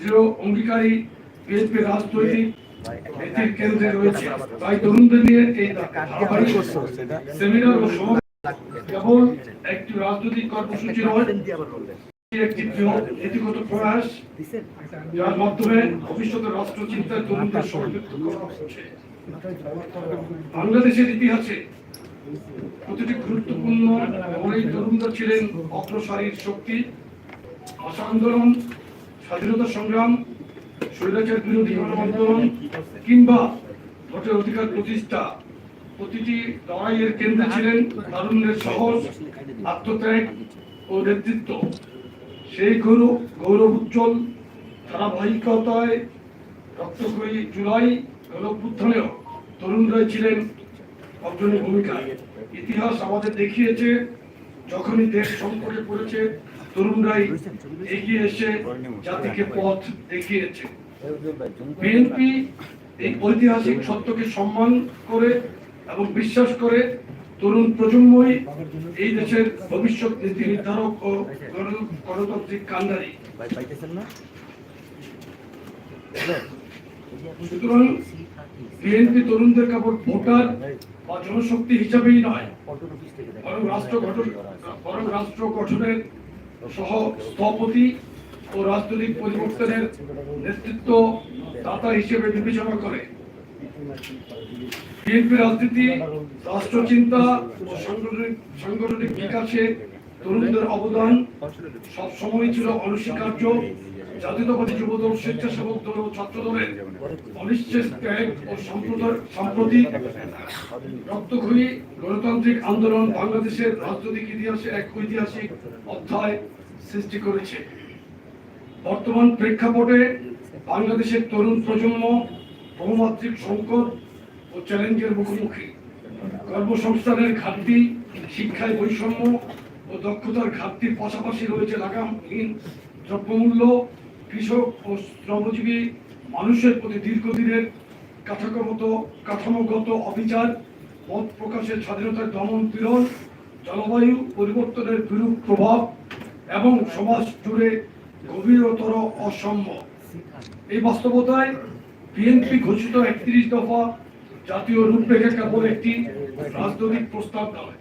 দৃঢ় অঙ্গীকারী বিএনপি রাজনৈতিক নীতির কেন্দ্রে রয়েছে, তাই তরুণদের নিয়ে এই সেমিনার ও সমাবেশ কেবল একটি রাজনৈতিক কর্মসূচি নয় একটি নীতিগত প্রয়াস, যার মাধ্যমে ভবিষ্যতের রাষ্ট্র চিন্তায় তরুণদের সম্পৃক্ত করা হচ্ছে। বাংলাদেশের ইতিহাসে প্রতিটি গুরুত্বপূর্ণ তরুণরা ছিলেন অগ্রসারীর শক্তি। ভাষা আন্দোলন স্বাধীনতা সংগ্রাম, স্বৈরাচার বিরোধী আন্দোলন কিংবা ভোটের অধিকার প্রতিষ্ঠা, প্রতিটি লড়াইয়ের কেন্দ্রে ছিলেন তারুণ্যের সাহস আত্মত্যাগ ও নেতৃত্ব। সেই গৌরব গৌরব উজ্জ্বল ধারাবাহিকতায় রক্তক্ষয়ী জুলাই গণপুত্থানেও তরুণরাই ছিলেন অগ্রণী ভূমিকা ইতিহাস আমাদের দেখিয়েছে, যখনই দেশ সংকটে পড়েছে তরুণরাই এগিয়ে এসে জাতিকে পথ দেখিয়েছে। বিএনপি এই ঐতিহাসিক সত্যকে সম্মান করে এবং বিশ্বাস করে তরুণ প্রজন্মই এই দেশের ভবিষ্যৎ নীতি নির্ধারক ও গণতান্ত্রিক কান্ডারি সুতরাং বিএনপি তরুণদের কেবল ভোটার বা জনশক্তি হিসাবেই নয় বরং রাষ্ট্র গঠন বরং রাষ্ট্র গঠনের সহ স্থপতি ও রাজনৈতিক পরিবর্তনের নেতৃত্ব দাতা হিসেবে বিবেচনা করে। বিএনপি রাজনীতি, রাষ্ট্রচিন্তা ও সাংগঠনিক সাংগঠনিক বিকাশে তরুণদের অবদান সবসময় ছিল অনস্বীকার্য। জাতীয়তাবাদী যুবদল স্বেচ্ছাসেবক দল ও ছাত্র দলের অনিশ্চিত ত্যাগ ও সাম্প্রতিক রক্তক্ষয়ী গণতান্ত্রিক আন্দোলন বাংলাদেশের রাজনৈতিক ইতিহাসে এক ঐতিহাসিক অধ্যায় সৃষ্টি করেছে। বর্তমান প্রেক্ষাপটে বাংলাদেশের তরুণ প্রজন্ম বহুমাত্রিক সংকট ও চ্যালেঞ্জের মুখোমুখি। কর্মসংস্থানের ঘাটতি, শিক্ষায় বৈষম্য ও দক্ষতার ঘাটতির পাশাপাশি রয়েছে লাগামহীন দ্রব্যমূল্য কৃষক ও শ্রমজীবী মানুষের প্রতি দীর্ঘদিনের কাঠামোগত কাঠামোগত অবিচার, মত প্রকাশের স্বাধীনতার দমন পীড়ন, জলবায়ু পরিবর্তনের বিরূপ প্রভাব এবং সমাজ জুড়ে গভীরতর অসাম্য এই বাস্তবতায় বিএনপি ঘোষিত একত্রিশ দফা জাতীয় রূপরেখা কেবল একটি রাজনৈতিক প্রস্তাব নয়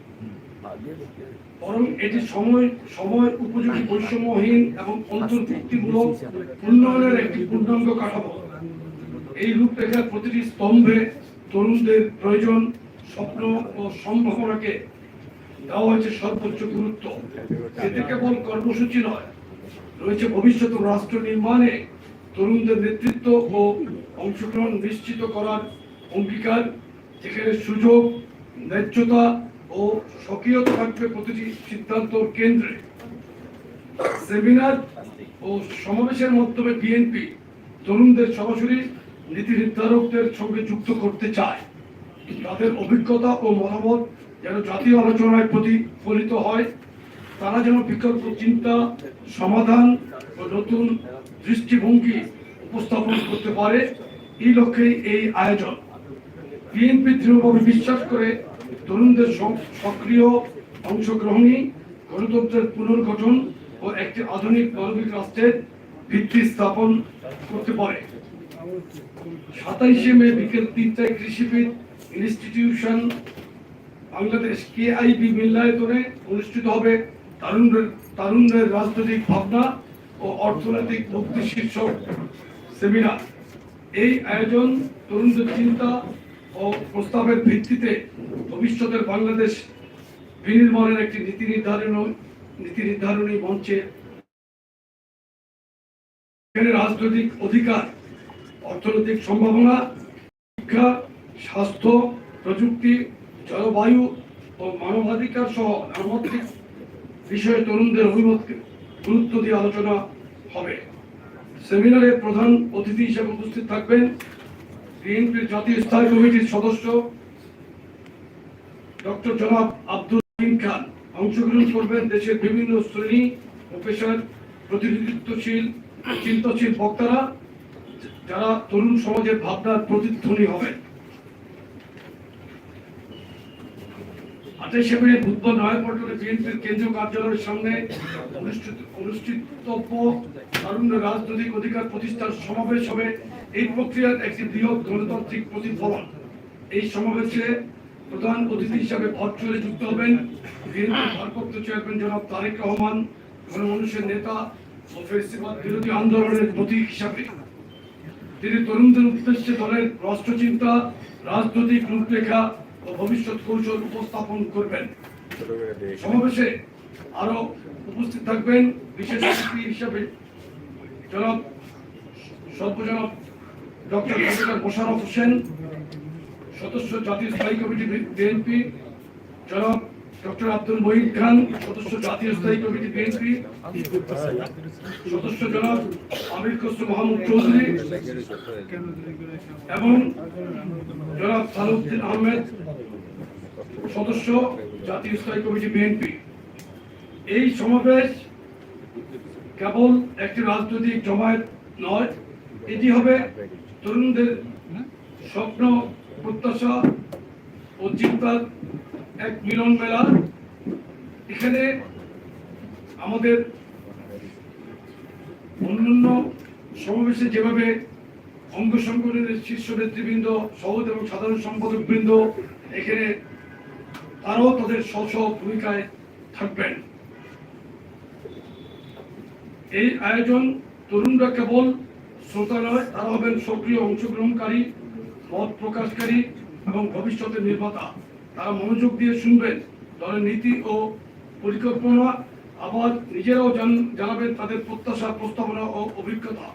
বরং এটি সময় সময় উপযোগী বৈষম্যহীন এবং অন্তর্ভুক্তিমূলক উন্নয়নের একটি পূর্ণাঙ্গ কাঠামো। এই রূপরেখার প্রতিটি স্তম্ভে তরুণদের প্রয়োজন, স্বপ্ন ও সম্ভাবনাকে দেওয়া হয়েছে সর্বোচ্চ গুরুত্ব। এতে কেবল কর্মসূচি নয়, রয়েছে ভবিষ্যৎ রাষ্ট্র নির্মাণে তরুণদের নেতৃত্ব ও অংশগ্রহণ নিশ্চিত করার অঙ্গীকার, যেখানে সুযোগ, ন্যায্যতা ও স্বকীয়তা থাকবে প্রতিটি সিদ্ধান্তর কেন্দ্রে। সেমিনার ও সমাবেশের মাধ্যমে বিএনপি তরুণদের সরাসরি নীতি নির্ধারকদের সঙ্গে যুক্ত করতে চায়। তাদের অভিজ্ঞতা ও মতামত যেন জাতীয় আলোচনায় প্রতিফলিত হয়, তারা যেন বিকল্প চিন্তা, সমাধান ও নতুন দৃষ্টিভঙ্গি উপস্থাপন করতে পারে, এই লক্ষ্যেই এই আয়োজন। বিএনপি দৃঢ়ভাবে বিশ্বাস করে তরুণদের সক্রিয় অংশগ্রহণই গণতন্ত্রের পুনর্গঠন ও একটি আধুনিক মানবিক রাষ্ট্রের ভিত্তি স্থাপন করতে পারে। সাতাইশে মে বিকেল তিনটায় কৃষিবিদ ইনস্টিটিউশন বাংলাদেশ কেআইবি মিল্লায়তনে অনুষ্ঠিত হবে তারুণদের তারুণদের রাজনৈতিক ভাবনা ও অর্থনৈতিক মুক্তি শীর্ষক সেমিনার। এই আয়োজন তরুণদের চিন্তা ও প্রস্তাবের ভিত্তিতে ভবিষ্যতের বাংলাদেশ বিনির্মাণের একটি নীতি নির্ধারণ নীতি নির্ধারণী মঞ্চে রাজনৈতিক অধিকার, অর্থনৈতিক সম্ভাবনা, শিক্ষা, স্বাস্থ্য, প্রযুক্তি, জলবায়ু ও মানবাধিকার সহ নানামাত্রিক বিষয়ে তরুণদের অভিমতকে গুরুত্ব দিয়ে আলোচনা হবে। সেমিনারে প্রধান অতিথি হিসেবে উপস্থিত থাকবেন বিএনপির জাতীয় স্থায়ী কমিটির সদস্য ডক্টর জনাব আব্দুল রহিম খান। অংশগ্রহণ করবেন দেশের বিভিন্ন শ্রেণি ও পেশার প্রতিনিধিত্বশীল, চিন্তাশীল বক্তারা, যারা তরুণ সমাজের ভাবনার প্রতিধ্বনি হবেন। আঠাশে মে বুধবার নয়াপল্টনে বিএনপির কেন্দ্রীয় কার্যালয়ের সামনে অনুষ্ঠিত অনুষ্ঠিতব্য তরুণ রাজনৈতিক অধিকার প্রতিষ্ঠার সমাবেশ হবে। এই প্রক্রিয়ার একটি বৃহৎ গণতান্ত্রিক প্রতিফলন। এই সমাবেশে প্রধান অতিথি হিসাবে ভার্চুয়ালি যুক্ত হবেন বিএনপির ভারপ্রাপ্ত চেয়ারম্যান জনাব তারেক রহমান, গণমানুষের নেতা ও ফেস্টিভাল বিরোধী আন্দোলনের প্রতীক হিসাবে। তিনি তরুণদের উদ্দেশ্যে দলের রাষ্ট্রচিন্তা, রাজনৈতিক রূপরেখা ও ভবিষ্যৎ কৌশল উপস্থাপন করবেন। সমাবেশে আরও উপস্থিত থাকবেন বিশেষ অতিথি হিসাবে জনাব সর্বজনাব ডক্টর মোশারফ হোসেন, সদস্য জাতীয় স্থায়ী কমিটি বিএনপি, জনাব ডক্টর আব্দুল মহিদ খান, সদস্য জাতীয় স্থায়ী কমিটি বিএনপি, সদস্য জনাব আমির খসরু মাহমুদ চৌধুরী এবং জনাব সালুদ্দিন আহমেদ, সদস্য জাতীয় স্থায়ী কমিটি বিএনপি। এই সমাবেশ কেবল একটি রাজনৈতিক জমায়েত নয়, এটি হবে তরুণদের স্বপ্ন, প্রত্যাশা ও চিন্তার এক মিলন মেলা। এখানে আমাদের অন্যান্য সমাবেশে যেভাবে অঙ্গ সংগঠনের শীর্ষ নেতৃবৃন্দ, সহজ এবং সাধারণ সম্পাদক বৃন্দ এখানে, তারাও তাদের স্ব স্ব ভূমিকায় থাকবেন। এই আয়োজন তরুণরা কেবল শ্রোতা নয় তারা হবেন সক্রিয় অংশগ্রহণকারী, মত প্রকাশকারী এবং ভবিষ্যতের নির্মাতা। তারা মনোযোগ দিয়ে শুনবেন দলের নীতি ও পরিকল্পনা। আবার নিজেরাও জান- জানাবেন তাদের প্রত্যাশা, প্রস্তাবনা ও অভিজ্ঞতা।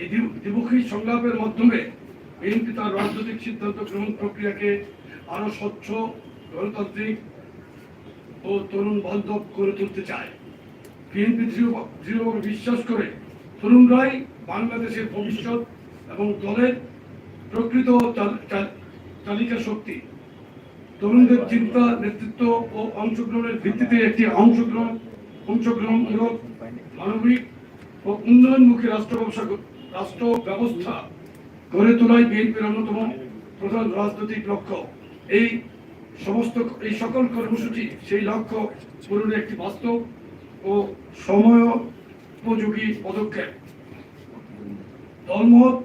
এই দ্বি- দ্বিমুখী সংলাপের মাধ্যমে বিএনপি তার রাজনৈতিক সিদ্ধান্ত গ্রহণ প্রক্রিয়াকে আরও স্বচ্ছ, গণতান্ত্রিক ও তরুণ বান্ধব করে তুলতে চায়। বিএনপি দৃঢ়- দৃঢ়ভাবে বিশ্বাস করে। তরুণরাই বাংলাদেশের ভবিষ্যৎ এবং দলের প্রকৃত চাল- চাল- চালিকা শক্তি। তরুণদের চিন্তা, নেতৃত্ব ও অংশগ্রহণের ভিত্তিতে একটি অংশগ্রহণ অংশগ্রহণমূলক মানবিক ও উন্নয়নমুখী রাষ্ট্র ব্যবসা রাষ্ট্র ব্যবস্থা গড়ে তোলাই বিএনপির অন্যতম প্রধান রাজনৈতিক লক্ষ্য। এই সমস্ত এই সকল কর্মসূচি সেই লক্ষ্য পূরণে একটি বাস্তব ও সময় উপযোগী পদক্ষেপ। দলমত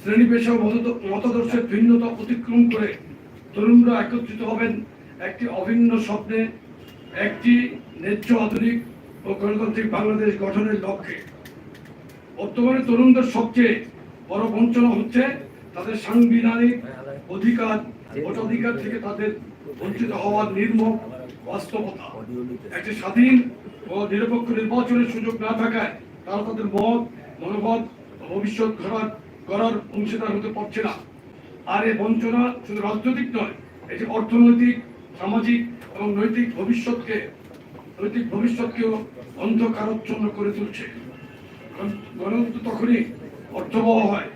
শ্রেণি পেশা মতাদর্শের ভিন্নতা অতিক্রম করে তরুণরা একত্রিত হবেন একটি অভিন্ন স্বপ্নে, একটি ন্যায্য আধুনিক ও গণতান্ত্রিক বাংলাদেশ গঠনের লক্ষ্যে। বর্তমানে তরুণদের সবচেয়ে বড় বঞ্চনা হচ্ছে তাদের সাংবিধানিক অধিকার, ভোটাধিকার থেকে তাদের বঞ্চিত হওয়ার নির্মম বাস্তবতা। একটি স্বাধীন ও নিরপেক্ষ নির্বাচনের সুযোগ না থাকায় তারা তাদের মত, মনোভাব ভবিষ্যৎ গড়ার গড়ার অংশীদার হতে পারছে না। আর এই বঞ্চনা শুধু রাজনৈতিক নয় এটি অর্থনৈতিক, সামাজিক এবং নৈতিক ভবিষ্যৎকে, নৈতিক ভবিষ্যৎকেও অন্ধকারচ্ছন্ন করে তুলছে। গণতন্ত্র তখনই অর্থবহ হয়,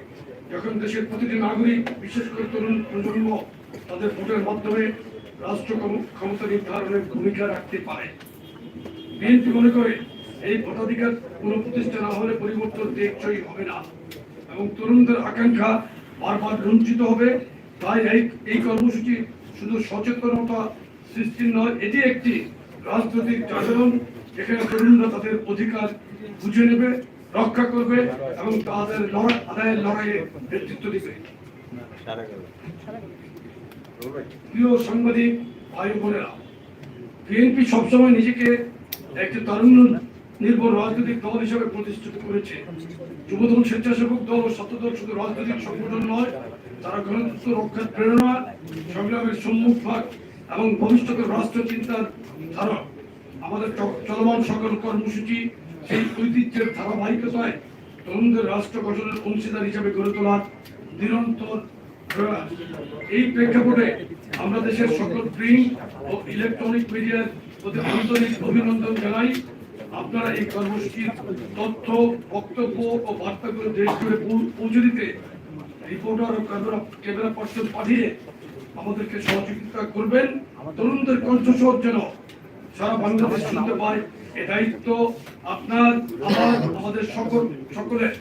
যখন দেশের প্রতিটি নাগরিক, বিশেষ করে তরুণ প্রজন্ম, তাদের ভোটের মাধ্যমে রাষ্ট্র ক্ষম- ক্ষমতা নির্ধারণের ভূমিকা রাখতে পারে। বিএনপি মনে করে এই ভোটাধিকার পুনঃপ্রতিষ্ঠা না হলে পরিবর্তন টেকসই হবে না। এবং তরুণদের আকাঙ্ক্ষা বারবার লুঞ্চিত হবে। তাই এই এই কর্মসূচি শুধু সচেতনতা সৃষ্টির নয়, এটি একটি রাজনৈতিক জাগরণ। যেখানে তরুণরা তাদের অধিকার বুঝে নেবে, রক্ষা করবে এবং তাদের লড়াই, আদায়ের লড়াইয়ে নেতৃত্ব দিবে। প্রিয় সাংবাদিক, ভাই বোনেরা, বিএনপি সবসময় নিজেকে একটি তারুণ্য নির্ভর রাজনৈতিক দল হিসেবে প্রতিষ্ঠিত করেছে। যুবদল, স্বেচ্ছাসেবক দল ও শতদল শুধু রাজনৈতিক সংগঠন নয়, তারা গণতন্ত্র রক্ষার প্রেরণা, সংগ্রামের সম্মুখ ভাগ এবং ভবিষ্যতের রাষ্ট্র চিন্তার ধারক আমাদের চলমান সকল কর্মসূচি সেই ঐতিহ্যের ধারাবাহিকতায় তরুণদের রাষ্ট্র গঠনের অংশীদার হিসেবে গড়ে তোলার নিরন্তর এই প্রেক্ষাপটে আমরা দেশের সকল প্রিন্ট ও ইলেকট্রনিক মিডিয়ার প্রতি আন্তরিক অভিনন্দন জানাই। আপনারা এই কর্মসূচির তথ্য, বক্তব্য ও বার্তাগুলো দেশ জুড়ে পৌঁছে দিতে রিপোর্টার ও ক্যামেরা ক্যামেরা পার্সন পাঠিয়ে আমাদেরকে সহযোগিতা করবেন। তরুণদের কণ্ঠস্বর যেন সারা বাংলাদেশ শুনতে পায়, এ দায়িত্ব আপনার, আমার, আমাদের সকল, সকলের।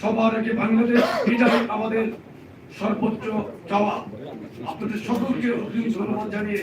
সবার আগে বাংলাদেশ এটাই আমাদের সর্বোচ্চ চাওয়া। আপনাদের সকলকে অগ্রিম ধন্যবাদ জানিয়ে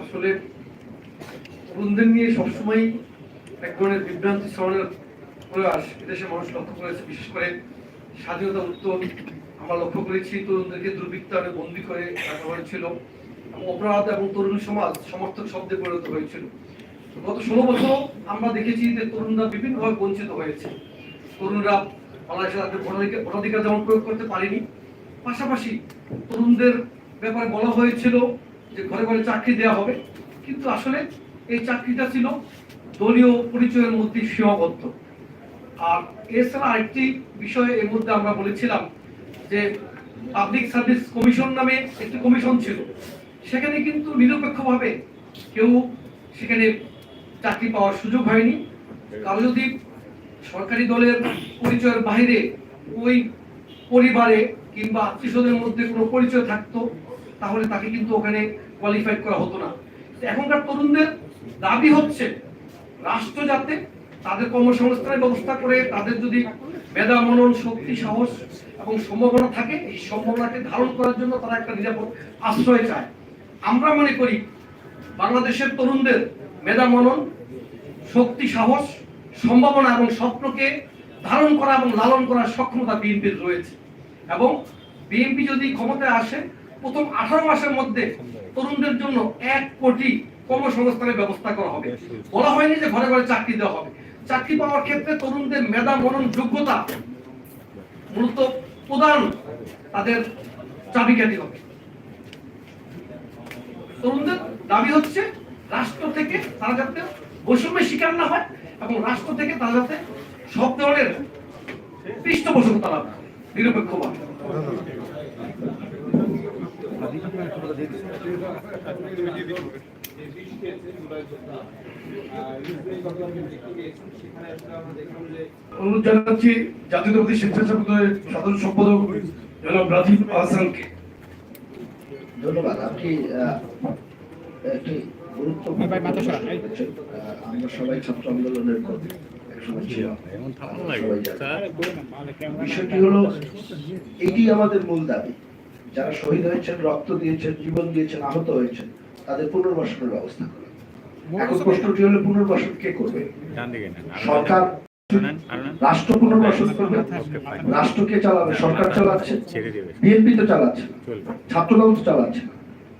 আসলে তরুণদের নিয়ে সবসময় এক ধরনের বিভ্রান্তি ছড়ানোর প্রয়াস এদেশের মানুষ লক্ষ্য করেছে, বিশেষ করে স্বাধীনতা উত্তর আমরা লক্ষ্য করেছি তরুণদেরকে দুর্বৃত্তায়নে বন্দি করে রাখা হয়েছিল। অপরাধ এবং তরুণ সমাজ সমর্থক শব্দে পরিণত হয়েছিল। গত ষোলো বছর আমরা দেখেছি যে তরুণরা বিভিন্নভাবে বঞ্চিত হয়েছে। তরুণরা বাংলাদেশে তাদের ভোটাধিকার যেমন প্রয়োগ করতে পারেনি, পাশাপাশি তরুণদের ব্যাপারে বলা হয়েছিল যে ঘরে ঘরে চাকরি দেওয়া হবে। কিন্তু আসলে এই চাকরিটা ছিল দলীয় পরিচয়ের মধ্যে সীমাবদ্ধ। আর এছাড়া আরেকটি বিষয় এর মধ্যে আমরা বলেছিলাম যে পাবলিক সার্ভিস কমিশন নামে একটি কমিশন ছিল, সেখানে কিন্তু নিরপেক্ষভাবে কেউ সেখানে চাকরি পাওয়ার সুযোগ হয়নি। কারও যদি সরকারি দলের পরিচয়ের বাইরে ওই পরিবারে কিংবা আত্মীয়স্বজনের মধ্যে কোনো পরিচয় থাকতো, তাহলে তাকে কিন্তু ওখানে কোয়ালিফাইড করা হতো না। এখনকার তরুণদের দাবি হচ্ছে, রাষ্ট্র যাতে তাদের কর্মসংস্থানের ব্যবস্থা করে, তাদের যদি মেধা মনন শক্তি, সাহস এবং সম্ভাবনা থাকে, এই সম্ভাবনাকে ধারণ করার জন্য তারা একটা নিরাপদ আশ্রয় চায়। আমরা মনে করি বাংলাদেশের তরুণদের মেধা মনন, শক্তি সাহস, সম্ভাবনা এবং স্বপ্নকে ধারণ করা এবং লালন করার সক্ষমতা বিএনপির রয়েছে। এবং বিএনপি যদি ক্ষমতায় আসে, প্রথম আঠারো মাসের মধ্যে তরুণদের জন্য এক কোটি কর্মসংস্থানের ব্যবস্থা করা হবে। বলা হয়নি যে ঘরে ঘরে চাকরি দেওয়া হবে। চাকরি পাওয়ার ক্ষেত্রে তরুণদের মেধা মনন যোগ্যতা মূলত প্রধান তাদের চাবিকাঠি হবে। তরুণদের দাবি হচ্ছে রাষ্ট্র থেকে তারা যাতে বৈষম্যের শিকার না হয় এবং রাষ্ট্র থেকে তারা যাতে সব ধরনের পৃষ্ঠপোষকতা লাভ নিরপেক্ষভাবে অনুরোধ জানাচ্ছি জাতীয়তাবাদী স্বেচ্ছাসেবক দলের সাধারণ সম্পাদক জনাব রাজীব আহসানকে। ধন্যবাদ। আপনি একটি গুরুত্বপূর্ণ আমরা সবাই ছাত্র আন্দোলনের। বিষয়টি হলো এটি আমাদের মূল দাবি। যারা শহীদ হয়েছেন রক্ত দিয়েছেন জীবন দিয়েছেন আহত হয়েছেন তাদের পুনর্বাসনের ব্যবস্থা করা এখন প্রশ্নটি হলো পুনর্বাসন কে করবে সরকার রাষ্ট্র পুনর্বাসন করবে রাষ্ট্রকে চালাবে সরকার চালাচ্ছে বিএনপি তো চালাচ্ছে ছাত্রদল তো চালাচ্ছে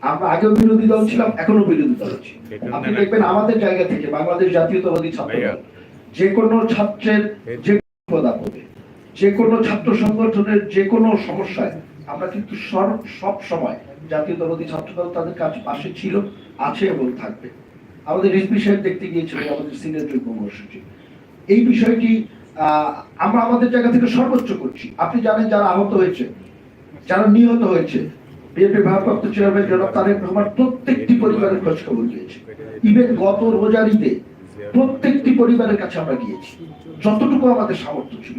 আমরা আগেও বিরোধী দল ছিলাম এখনও বিরোধী দল আছি। আপনি দেখবেন আমাদের জায়গা থেকে বাংলাদেশ জাতীয়তাবাদী ছাত্র দল যে কোনো ছাত্রের যে যে কোনো ছাত্র সংগঠনের যে কোনো সমস্যায় আমরা কিন্তু সব সময় জাতীয়তাবাদী ছাত্র দল তাদের কাছ পাশে ছিল আছে এবং থাকবে। আমাদের রিজভি সাহেব দেখতে গিয়েছিলেন আমাদের সিনিয়র যুগ্ম মহাসচিব এই বিষয়টি আমরা আমাদের জায়গা থেকে সর্বোচ্চ করছি। আপনি জানেন যারা আহত হয়েছে, যারা নিহত হয়েছে বিএনপি ভারপ্রাপ্ত চেয়ারম্যান জনাব তারেক রহমান প্রত্যেকটি পরিবারের খোঁজ খবর নিয়েছে। ইভেন গত রোজারিতে প্রত্যেকটি পরিবারের কাছে আমরা গিয়েছি। যতটুকু আমাদের সামর্থ্য ছিল,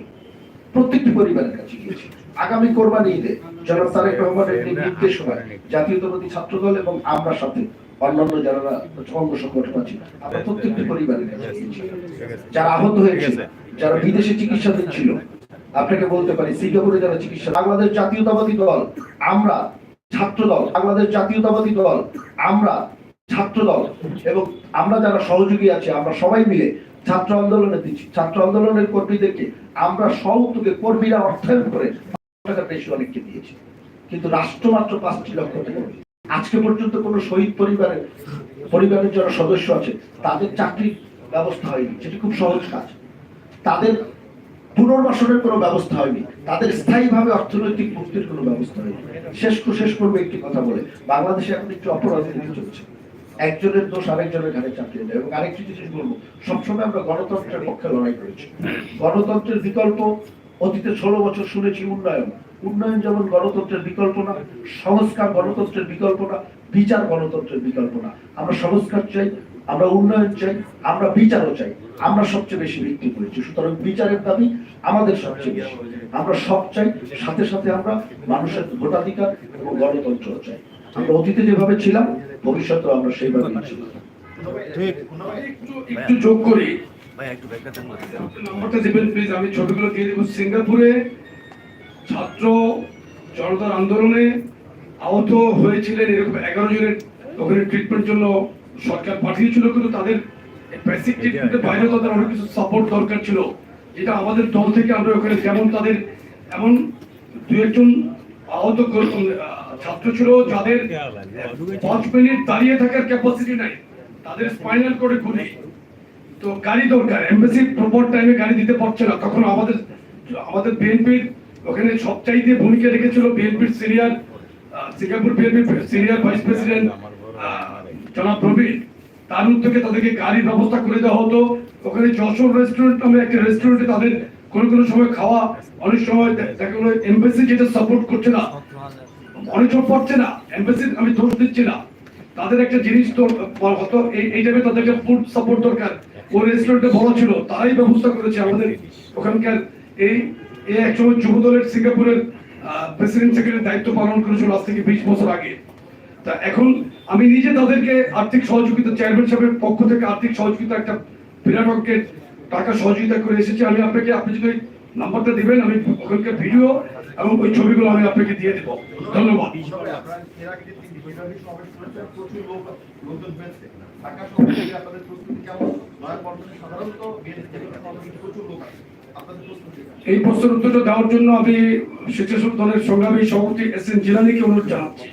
প্রত্যেকটি পরিবারের কাছে গিয়েছি। আগামী কোরবানি ঈদে জনাব তারেক রহমানের নির্দেশনায় জাতীয়তাবাদী ছাত্রদল এবং আমরা সাথে অন্যান্য যারা সংগঠন আছে আমরা প্রত্যেকটি যারা আহত হয়েছে যারা বিদেশে চিকিৎসাধীন ছিল আপনাকে বলতে পারি, সিঙ্গাপুরে যারা চিকিৎসা বাংলাদেশ জাতীয়তাবাদী দল, আমরা ছাত্র দল বাংলাদেশ জাতীয়তাবাদী দল, আমরা ছাত্র দল এবং আমরা যারা সহযোগী আছি, আমরা সবাই মিলে ছাত্র আন্দোলনে দিচ্ছি। ছাত্র আন্দোলনের কর্মীদেরকে আমরা সহযোগে কর্মীরা অর্থায়ন করে টাকা বেশি অনেককে দিয়েছি। কিন্তু রাষ্ট্র মাত্র পাঁচটি লক্ষ টাকা আজকে পর্যন্ত কোনো শহীদ পরিবারের পরিবারের যারা সদস্য আছে, তাদের চাকরির ব্যবস্থা হয়নি যেটি খুব সহজ কাজ। তাদের পুনর্বাসনের কোনো ব্যবস্থা হয়নি, তাদের স্থায়ীভাবে অর্থনৈতিক মুক্তির কোনো ব্যবস্থা হয়নি। শেষ শেষ করবে একটি কথা বলে, বাংলাদেশে এখন একটু অপরাজনীতি চলছে। একজনের দোষ আরেকজনের ঘাড়ে চাপিয়ে দেয়, এবং আরেকটি জিনিস বলব, সবসময় আমরা গণতন্ত্রের পক্ষে লড়াই করেছি। গণতন্ত্রের বিকল্প অতীতে ষোলো বছর শুনেছি উন্নয়ন। উন্নয়ন যেমন গণতন্ত্রের বিকল্প না সংস্কার গণতন্ত্রের বিকল্প না বিচার গণতন্ত্রের বিকল্প না আমরা সংস্কার চাই আমরা উন্নয়ন চাই আমরা বিচারও চাই। আমরা সবচেয়ে বেশি ভিত্তি করেছি। সুতরাং বিচারের দাবি আমাদের সবচেয়ে বেশি। আমরা সব চাই সাথে সাথে আমরা মানুষের ভোটাধিকার এবং গণতন্ত্র চাই। আমরা অতীতে যেভাবে ছিলাম ভবিষ্যতেও আমরা সেইভাবে ছিলাম। একটু একটু যোগ করি নাম্বারটা দেবেন প্লিজ আমি ছবিগুলো দিয়ে দেবো। সিঙ্গাপুরে ছাত্র জনতার আন্দোলনে আহত হয়েছিলেন এরকম এগারো জনের ওখানে ট্রিটমেন্ট জন্য সরকার পাঠিয়েছিল কিন্তু তাদের বেসিক ট্রিটমেন্টের বাইরে তাদের অনেক কিছু সাপোর্ট দরকার ছিল যেটা আমাদের দল থেকে আমরা ওখানে যেমন তাদের এমন দু একজন আহত ছাত্র ছিল যাদের পাঁচ মিনিট দাঁড়িয়ে থাকার ক্যাপাসিটি নাই তাদের স্পাইনাল করে গুলি। তো গাড়ি দরকার। এমবেসি প্রপার টাইমে গাড়ি দিতে পারছে না। তখন আমাদের আমাদের বিএনপির ওখানে সবচাইতে ভূমিকা রেখেছিল বিএনপির সিনিয়র সিঙ্গাপুর বিএনপির সিনিয়র ভাইস প্রেসিডেন্ট জনাব প্রবীণ তার উদ্যোগে তাদেরকে গাড়ির ব্যবস্থা করে দেওয়া হতো। ওখানে যশোর রেস্টুরেন্ট নামে একটা রেস্টুরেন্টে তাদের কোনো কোনো সময় খাওয়া, অনেক সময় দেখা গেলো এমবেসি যেটা সাপোর্ট করছে না। অনেক সময় পাচ্ছে না। এমবেসি আমি দোষ দিচ্ছি না। তাদের একটা জিনিস তো এই এই টাইমে তাদেরকে ফুড সাপোর্ট দরকার। ওই রেস্টুরেন্টে বলা ছিল, তারাই ব্যবস্থা করেছে আমাদের ওখানকার এই এই একসময় যুব দলের সিঙ্গাপুরের প্রেসিডেন্ট সেক্রেটারি দায়িত্ব পালন করেছিল আজ থেকে বিশ বছর আগে। তা এখন আমি নিজে তাদেরকে আর্থিক সহযোগিতা চেয়ারম্যান সাহেবের পক্ষ থেকে আর্থিক সহযোগিতা, একটা বিরাট অঙ্কের টাকা সহযোগিতা করে এসেছি। আমি আপনাকে, আপনি যদি নাম্বারটা দিবেন, আমি ওখানকার ভিডিও এবং ওই ছবিগুলো আমি আপনাকে দিয়ে দেবো। ধন্যবাদ। এই প্রশ্নের উত্তরটা দেওয়ার জন্য আমি স্বেচ্ছাসেবক দলের সংগ্রামী সভাপতি এস এন জিলানিকে অনুরোধ জানাচ্ছি।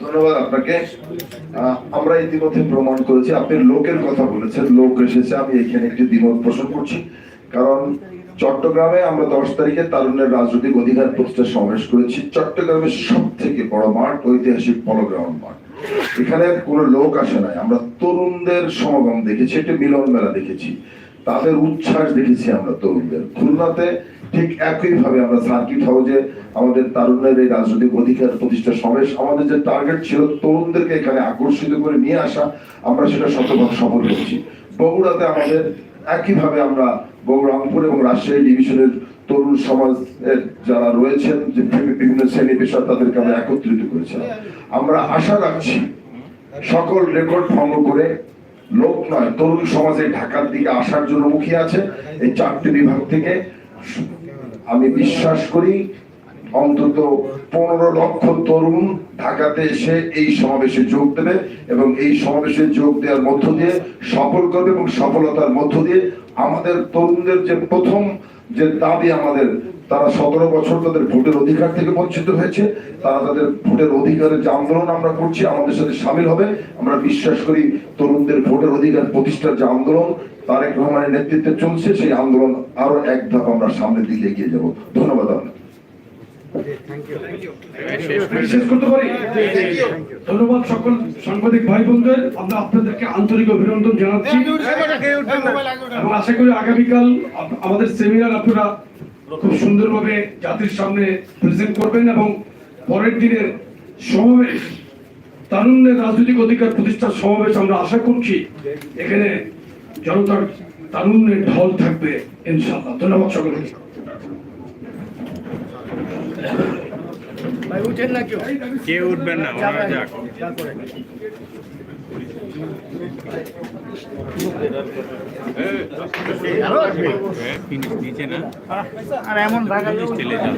ধন্যবাদ আপনাকে। আহ, আমরা ইতিমধ্যে প্রমাণ করেছি আপনি লোকের কথা বলেছেন লোক এসেছে আমি এখানে একটি দ্বিমত পোষণ করছি। কারণ চট্টগ্রামে আমরা দশ তারিখে তারুণ্যের রাজনৈতিক অধিকার প্রতিষ্ঠা সমাবেশ করেছি। চট্টগ্রামের সব থেকে বড় মাঠ ঐতিহাসিক পলগ্রাউন্ড মাঠ। এখানে কোনো লোক আসে নাই। আমরা তরুণদের সমাগম দেখেছি, একটি মিলন মেলা দেখেছি। তাদের উচ্ছ্বাস দেখেছি আমরা তরুণদের। খুলনাতে ঠিক একই ভাবে আমরা সার্কিট হাউসে আমাদের তারুণের এই রাজনৈতিক অধিকার প্রতিষ্ঠা সমাবেশ, আমাদের যে টার্গেট ছিল তরুণদেরকে এখানে আকর্ষিত করে নিয়ে আসা, আমরা সেটা শতভাগ সফল করেছি। বগুড়াতে আমাদের একইভাবে আমরা বগুড়া রংপুর এবং রাজশাহী ডিভিশনের তরুণ সমাজের যারা রয়েছেন, যে বিভিন্ন শ্রেণি পেশা তাদেরকে আমরা একত্রিত করেছিলাম। আমরা আশা রাখছি সকল রেকর্ড ভঙ্গ করে লোক নয়, তরুণ সমাজে ঢাকার দিকে আসার জন্য মুখিয়ে আছে। এই চারটি বিভাগ থেকে আমি বিশ্বাস করি অন্তত পনেরো লক্ষ তরুণ ঢাকাতে এসে এই সমাবেশে যোগ দেবে এবং এই সমাবেশে যোগ দেওয়ার মধ্য দিয়ে, সফল করবে এবং সফলতার মধ্য দিয়ে আমাদের তরুণদের যে প্রথম যে দাবি আমাদের, তারা সতেরো বছর তাদের ভোটের অধিকার থেকে বঞ্চিত হয়েছে। তারা তাদের ভোটের অধিকারের যে আন্দোলন আমরা করছি, আমাদের সাথে সামিল হবে। আমরা বিশ্বাস করি তরুণদের ভোটের অধিকার প্রতিষ্ঠার যে আন্দোলন, তারেক রহমানের নেতৃত্বে চলছে। সেই আন্দোলন আরও এক ধাপ আমরা সামনের দিকে এগিয়ে যাব। ধন্যবাদ আপনাকে আমি শেষ করতে পারি ধন্যবাদ সকল সাংবাদিক ভাই বোনদের আমরা আপনাদেরকে আন্তরিক অভিনন্দন জানাচ্ছি। এবং আশা করি আগামীকাল আমাদের সেমিনার আপনারা খুব সুন্দরভাবে জাতির সামনে প্রেজেন্ট করবেন এবং পরের দিনের সমাবেশ, তারুণ্যের রাজনৈতিক অধিকার প্রতিষ্ঠার সমাবেশ আমরা আশা করছি। এখানে জনতার তারুণ্যের ঢল থাকবে, ইনশাআল্লাহ। ধন্যবাদ সকলকে। কেউ। উঠবেন না? ওনারা যাক। নিচে না? আর এমন ঢাকা চলে যান।